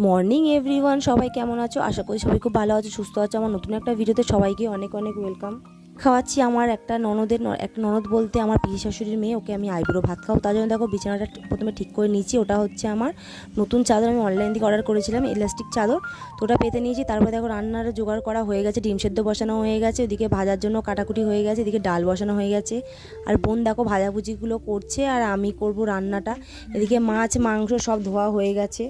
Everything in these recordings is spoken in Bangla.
মর্নিং এভরিওয়ান সবাই কেমন আছো? আশা করি সবাই খুব ভালো আছো, সুস্থ আছো। আমার নতুন একটা ভিডিওতে সবাইকে অনেক অনেক ওয়েলকাম খাওয়াচ্ছি আমার একটা ননদের, একটা ননদ বলতে আমার পিসি শাশুড়ির মেয়ে। ওকে আমি আইব্রো ভাত খাও তার জন্য দেখো বিছানাটা প্রথমে ঠিক করে নিয়েছি। ওটা হচ্ছে আমার নতুন চাদর। আমি অনলাইন থেকে অর্ডার করেছিলাম ইলাস্টিক চাদর। তো ওটা পেতে নিয়েছি। তারপরে দেখো রান্নার জোগাড় করা হয়ে গেছে। ডিম সেদ্ধ বসানো হয়ে গেছে। ওদিকে ভাজার জন্য কাটাকুটি হয়ে গেছে। এদিকে ডাল বসানো হয়ে গেছে। আর বোন দেখো ভাজাভুজিগুলো করছে। আর আমি করব রান্নাটা। এদিকে মাছ, মাংস সব ধোয়া হয়ে গেছে।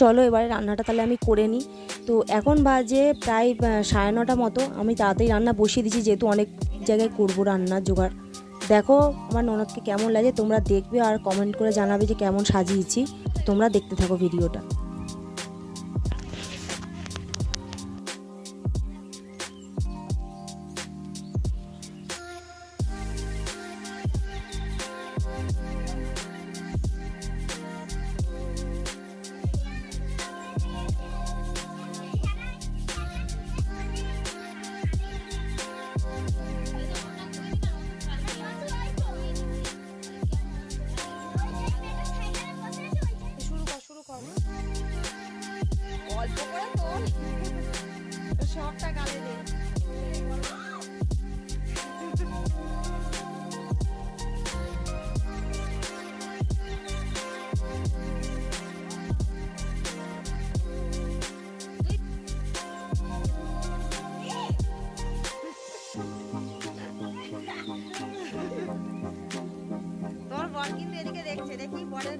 চলো এবারে রান্নাটা তাহলে আমি করে নিই। তো এখন বাজে প্রায় সাড়ে নটা মতো। আমি তাড়াতাড়ি রান্না বসিয়ে দিচ্ছি যেহেতু অনেক জায়গায় করব রান্না জোগাড়। দেখো আমার ননদকে কেমন লাগে, তোমরা দেখবে আর কমেন্ট করে জানাবে যে কেমন সাজিয়েছি। তোমরা দেখতে থাকো ভিডিওটা। সবটা গালে তোর এদিকে দেখছে দেখি বরের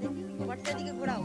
দেখি বরটা দিকে ঘোরাও।